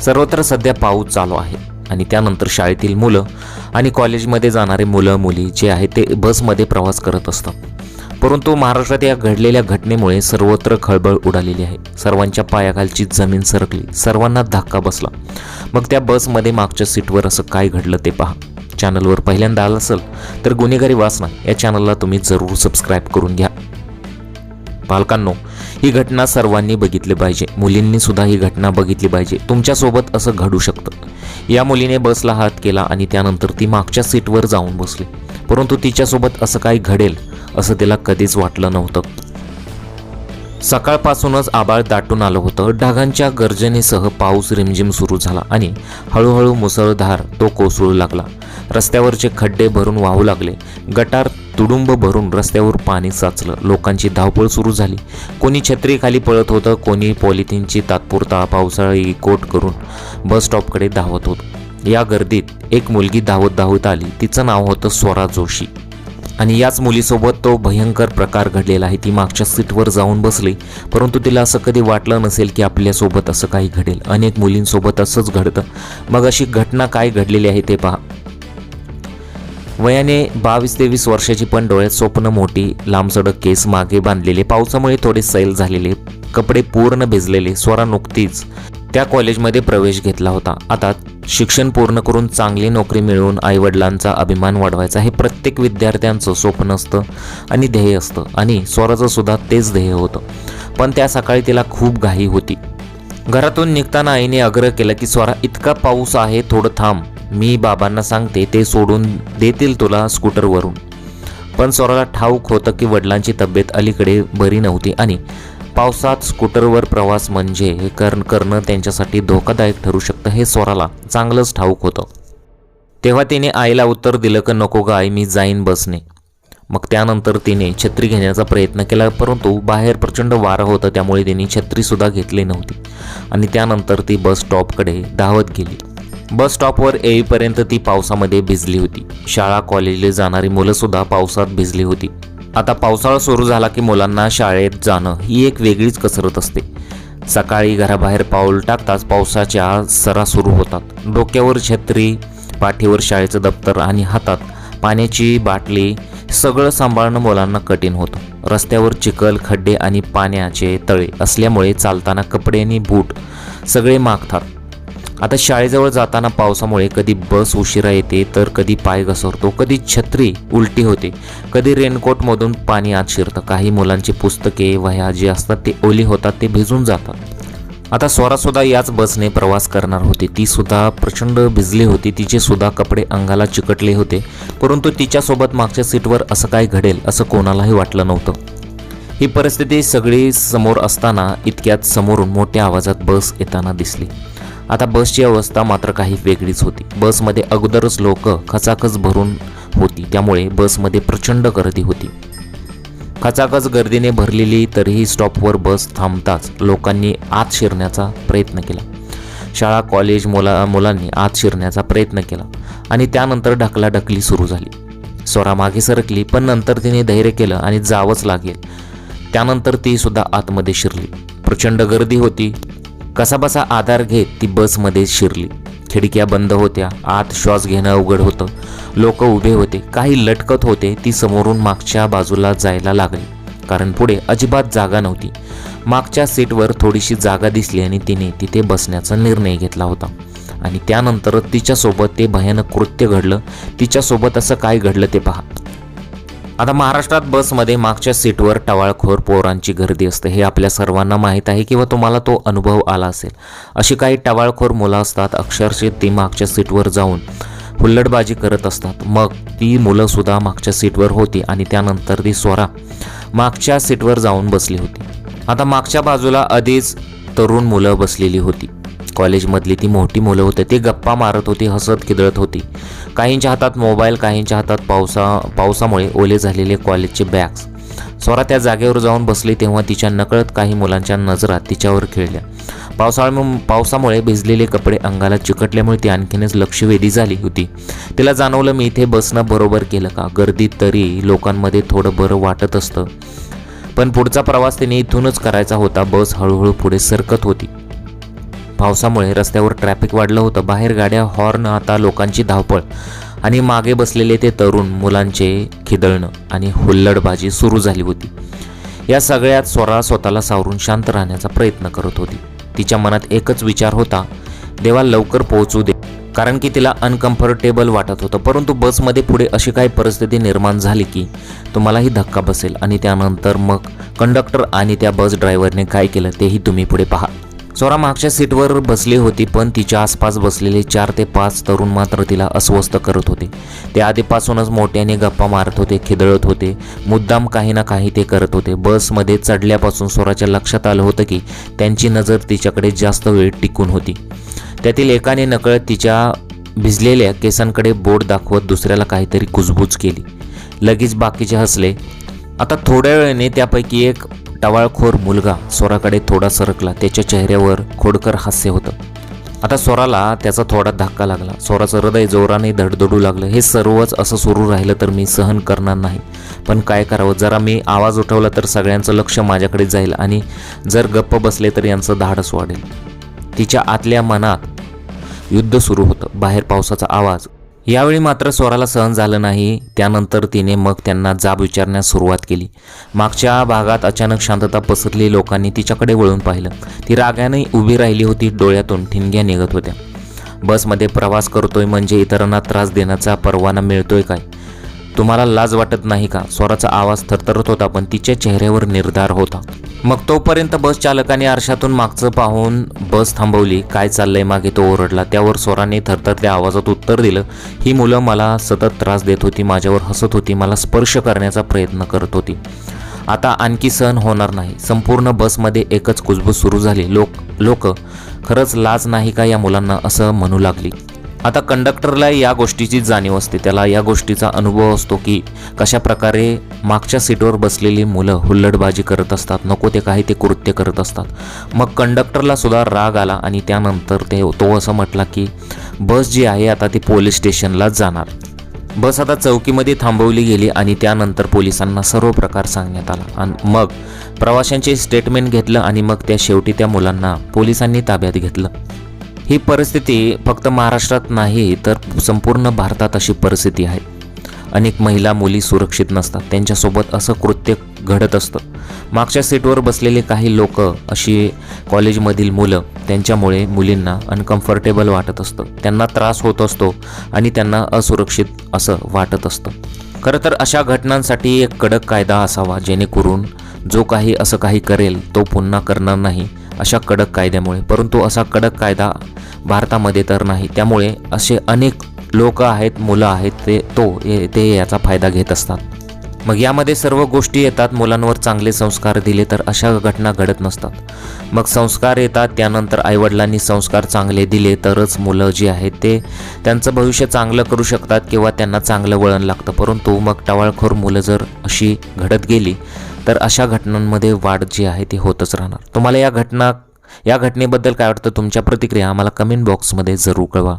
सर्वत्र सध्या पाऊस चालू आहे. आणि त्यानंतर शाळेतील मुलं आणि कॉलेजमध्ये जाणारे मुलं मुली जे आहेत ते बसमध्ये प्रवास करत असतात. परंतु महाराष्ट्रात या घडलेल्या घटनेमुळे सर्वत्र खळबळ उडालेली आहे. सर्वांच्या पायाखालची जमीन सरकली. सर्वांना धक्का बसला. मग त्या बसमध्ये मागच्या सीटवर असं काय घडलं ते पहा. चॅनलवर पहिल्यांदा आलं असेल तर गुन्हेगारी वाचना या चॅनलला तुम्ही जरूर सबस्क्राईब करून घ्या. पालकांनो ही घटना सर्वांनी बघितली पाहिजे. मुलींनी सुद्धा ही घटना बघितली पाहिजे. तुमच्यासोबत असं घडू शकतं. या मुलीने बसला हात केला आणि त्यानंतर ती मागच्या सीटवर जाऊन बसली. परंतु तिच्यासोबत असं काही घडेल असं तिला कधीच वाटलं नव्हतं. सकाळपासूनच आबाळ दाटून आलं होतं. ढगांच्या गर्जनेसह पाऊस रिमझिम सुरू झाला आणि हळूहळू मुसळधार तो कोसळू लागला. रस्त्यावरचे खड्डे भरून वाहू लागले. गटार तुडुंब भरून रस्त्यावर पाणी साचलं. लोकांची धावपळ सुरू झाली. कोणी छत्रीखाली पळत होतं कोणी पॉलिथिनची तात्पुरता पावसाळी कोट करून बस स्टॉपकडे धावत होतं. या गर्दीत एक मुलगी धावत धावत आली. तिचं नाव होतं स्वरा जोशी. आणि याच मुलीसोबत तो भयंकर प्रकार घडलेला आहे. ती मागच्या सीटवर जाऊन बसली. परंतु तिला असं कधी वाटलं नसेल की आपल्यासोबत असं काही घडेल. अनेक मुलींसोबत असंच घडतं. मग अशी घटना काय घडलेली आहे ते पहा. वयाने बावीस तेवीस वर्षाची पण डोळ्यात स्वप्न मोठी लांबसडक केस मागे बांधलेले पावसामुळे थोडे सैल झालेले कपडे पूर्ण भिजलेले स्वरा नुकतीच त्या कॉलेजमध्ये प्रवेश घेतला होता. आता शिक्षण पूर्ण करून चांगली नोकरी मिळवून आईवडिलांचा अभिमान वाढवायचा हे प्रत्येक विद्यार्थ्यांचं स्वप्न असतं आणि ध्येय असतं आणि स्वराचं सुद्धा तेच ध्येय होतं. पण त्या सकाळी तिला खूप घाई होती. घरातून निघताना आईने आग्रह केला की स्वरा इतका पाऊस आहे थोडं थांब. मी बाबांना सांगते ते सोडून देतील तुला स्कूटरवरून. पण स्वराला ठाऊक होतं की वडिलांची तब्येत अलीकडे बरी नव्हती आणि पावसात स्कूटरवर प्रवास म्हणजे हे कर करणं त्यांच्यासाठी धोकादायक ठरू शकतं हे स्वराला चांगलंच ठाऊक होतं. तेव्हा तिने आईला उत्तर दिलं की नको ग आई मी जाईन बसने. मग त्यानंतर तिने छत्री घेण्याचा प्रयत्न केला परंतु बाहेर प्रचंड वारं होतं त्यामुळे तिने छत्रीसुद्धा घेतली नव्हती. आणि त्यानंतर ती बस स्टॉपकडे धावत गेली. बस स्टॉपवर येईपर्यंत ती पावसामध्ये भिजली होती. शाळा कॉलेजला जाणारी मुलंसुद्धा पावसात भिजली होती. आता पावसाळा सुरू झाला की मुलांना शाळेत जाणं ही एक वेगळीच कसरत असते. सकाळी घराबाहेर पाऊल टाकताच पावसाच्या सरा सुरू होतात. डोक्यावर छत्री पाठीवर शाळेचं दप्तर आणि हातात पाण्याची बाटली सगळं सांभाळणं मुलांना कठीण होतं. रस्त्यावर चिखल खड्डे आणि पाण्याचे तळे असल्यामुळे चालताना कपडे आणि बूट सगळे मागतात. आता शाळेजवळ जाताना पावसामुळे कधी बस उशिरा येते तर कधी पाय घसरतो कधी छत्री उलटी होते कधी रेनकोटमधून पाणी आत शिरतं. काही मुलांची पुस्तके वह्या जी असतात ते ओली होतात ते भिजून जातात. आता स्वरासुद्धा याच बसने प्रवास करणार होती. ती सुद्धा प्रचंड भिजली होती. तिचे सुद्धा कपडे अंगाला चिकटले होते. परंतु तिच्यासोबत मागच्या सीटवर असं काय घडेल असं कोणालाही वाटलं नव्हतं. ही परिस्थिती सगळी समोर असताना इतक्यात समोरून मोठ्या आवाजात बस येताना दिसली. आता बसची अवस्था मात्र काही वेगळीच होती. बसमध्ये अगोदरच लोक खचाखच भरून होती. त्यामुळे बसमध्ये प्रचंड गर्दी होती. खचाखच गर्दीने भरलेली तरीही स्टॉपवर बस थांबताच लोकांनी आत शिरण्याचा प्रयत्न केला. शाळा कॉलेज मुला मुलांनी आत शिरण्याचा प्रयत्न केला आणि त्यानंतर ढकलाढकली सुरू झाली. स्वरा मागे सरकली पण नंतर तिने धैर्य केलं आणि जावंच लागेल. त्यानंतर ती सुद्धा आतमध्ये शिरली. प्रचंड गर्दी होती. कसाबसा आधार घेत ती बसमध्ये शिरली. खिडक्या बंद होत्या आत श्वास घेणं अवघड होतं. लोक उभे होते काही लटकत होते ती समोरून मागच्या बाजूला जायला लागली. कारण पुढे अजिबात जागा नव्हती. मागच्या सीटवर थोडीशी जागा दिसली आणि तिने तिथे बसण्याचा निर्णय घेतला होता. आणि त्यानंतर तिच्यासोबत ते भयानक कृत्य घडलं. तिच्यासोबत असं काय घडलं ते पहा. आता महाराष्ट्रात बसमध्ये मागच्या सीटवर टवाळखोर पोरांची गर्दी असते. हे आपल्या सर्वांना माहीत आहे किंवा तुम्हाला तो अनुभव आला असेल. अशी काही टवाळखोर मुलं असतात अक्षरशः ती मागच्या सीटवर जाऊन हुल्लडबाजी करत असतात. मग ती मुलंसुद्धा मागच्या सीटवर होती आणि त्यानंतर ती स्वरा मागच्या सीटवर जाऊन बसली होती. आता मागच्या बाजूला आधीच तरुण मुलं बसलेली होती. कॉलेजमधली ती मोठी मुलं होती ती गप्पा मारत होती हसत खिदळत होती. काहींच्या हातात मोबाईल काहींच्या हातात पावसा पावसामुळे ओले झालेले कॉलेजचे बॅग्स. स्वरा त्या जागेवर जाऊन बसली तेव्हा तिच्या नकळत काही मुलांच्या नजरा तिच्यावर खेळल्या. पावसाळ्या पावसामुळे भिजलेले कपडे अंगाला चिकटल्यामुळे ती आणखीनच लक्षवेधी झाली होती. तिला जाणवलं मी इथे बसणं बरोबर केलं का? गर्दीत तरी लोकांमध्ये थोडं बरं वाटत असतं. पण पुढचा प्रवास तिने इथूनच करायचा होता. बस हळूहळू पुढे सरकत होती. पावसामुळे रस्त्यावर ट्रॅफिक वाढलं होतं. बाहेर गाड्या हॉर्न आता लोकांची धावपळ आणि मागे बसलेले ते तरुण मुलांचे खिदळणं आणि हुल्लडबाजी सुरू झाली होती. या सगळ्यात स्वरा स्वतःला सावरून शांत राहण्याचा प्रयत्न करत होती. तिच्या मनात एकच विचार होता देवा लवकर पोहोचू दे. कारण की तिला अनकम्फर्टेबल वाटत होतं. परंतु बसमध्ये पुढे अशी काही परिस्थिती निर्माण झाली की तुम्हालाही धक्का बसेल आणि त्यानंतर मग कंडक्टर आणि त्या बस ड्रायव्हरने काय केलं तेही तुम्ही पुढे पहा. स्वरा मागच्या सीटवर बसली होती पण तिच्या आसपास बसलेले चार ते पाच तरुण मात्र तिला अस्वस्थ करत होते. ते आधीपासूनच मोठ्याने गप्पा मारत होते खिदळत होते मुद्दाम काही ना काही ते करत होते. बसमध्ये चढल्यापासून स्वराच्या लक्षात आलं होतं की त्यांची नजर तिच्याकडे जास्त वेळ टिकून होती. त्यातील एकाने नकळत तिच्या भिजलेल्या केसांकडे बोट दाखवत दुसऱ्याला काहीतरी कुजबूज केली. लगेच बाकीचे हसले. आता थोड्या वेळाने त्यापैकी एक टवाळखोर मुलगा स्वराकडे थोडा सरकला. त्याच्या चेहऱ्यावर खोडकर हास्य होतं. आता स्वराला त्याचा थोडा धक्का लागला. स्वराचं हृदय जोराने धडधडू लागलं. हे सर्वच असं सुरू राहिलं तर मी सहन करणार नाही. पण काय करावं? जरा मी आवाज उठवला तर सगळ्यांचं लक्ष माझ्याकडे जाईल आणि जर गप्प बसले तर यांचं धाडस वाढेल. तिच्या आतल्या मनात युद्ध सुरू होतं. बाहेर पावसाचा आवाज यावेळी मात्र स्वराला सहन झालं नाही. त्यानंतर तिने मग त्यांना जाब विचारण्यास सुरुवात केली. मागच्या भागात अचानक शांतता पसरली लोकांनी तिच्याकडे वळून पाहिलं. ती रागाने उभी राहिली होती डोळ्यातून ठिणग्या निघत होत्या. बसमध्ये प्रवास करतोय म्हणजे इतरांना त्रास देण्याचा परवाना मिळतोय काय? तुम्हाला लाज वाटत नाही का? स्वराचा आवाज थरथरत होता पण तिच्या चेहऱ्यावर निर्धार होता. मग तोपर्यंत बस चालकाने आरशातून मागचं पाहून बस थांबवली. काय चाललंय मागे तो ओरडला. त्यावर स्वराने थरथरल्या आवाजात उत्तर दिलं ही मुलं मला सतत त्रास देत होती माझ्यावर हसत होती मला स्पर्श करण्याचा प्रयत्न करत होती. आता आणखी सहन होणार नाही. संपूर्ण बसमध्ये एकच कुजबूज सुरू झाली. लोक लोक खरंच लाज नाही का या मुलांना? असं म्हणू लागली. आता कंडक्टरला या गोष्टीची जाणीव असते. त्याला या गोष्टीचा अनुभव असतो की कशा प्रकारे मागच्या सीटवर बसलेली मुलं हुल्लडबाजी करत असतात नको ते काही ते कृत्य करत असतात. मग कंडक्टरला सुद्धा राग आला आणि त्यानंतर ते तो असं म्हटला की बस जी आहे आता ती पोलीस स्टेशनलाच जाणार. बस आता चौकीमध्ये थांबवली गेली आणि त्यानंतर पोलिसांना सर्व प्रकार सांगण्यात आला. आणि मग प्रवाशांचे स्टेटमेंट घेतलं आणि मग त्या शेवटी त्या मुलांना पोलिसांनी ताब्यात घेतलं. ही परिस्थिती फक्त महाराष्ट्रात नाही तर संपूर्ण भारतात अशी परिस्थिती आहे. अनेक महिला मुली सुरक्षित नसतात. त्यांच्यासोबत असं कृत्य घडत असतं. मागच्या सीटवर बसलेले काही लोक अशी कॉलेजमधील मुलं त्यांच्यामुळे मुलींना अनकम्फर्टेबल वाटत असतं. त्यांना त्रास होत असतो आणि त्यांना असुरक्षित असं वाटत असतं. खरं तर अशा घटनांसाठी एक कडक कायदा असावा जेणेकरून जो काही असं काही करेल तो पुन्हा करणार नाही. अशा कडक कायद्यामुळे. परंतु असा कडक कायदा भारतामध्ये तर नाही. त्यामुळे असे अनेक लोक आहेत मुलं आहेत ते तो ते याचा फायदा घेत असतात. मग यामध्ये सर्व गोष्टी येतात मुलांवर चांगले संस्कार दिले तर अशा घटना घडत नसतात. मग संस्कार येतात त्यानंतर आईवडिलांनी संस्कार चांगले दिले तरच मुलं जी आहेत ते त्यांचं भविष्य चांगलं करू शकतात किंवा त्यांना चांगलं वळण लागतं. परंतु मग टवाळखोर मुलं जर अशी घडत गेली तर अशा घटनांमध्ये वाढ जी आहे ती होतच राहणार. तुम्हाला या घटना या घटनेबद्दल काय वाटतं? तुमच्या प्रतिक्रिया आम्हाला कमेंट बॉक्समध्ये जरूर कळवा.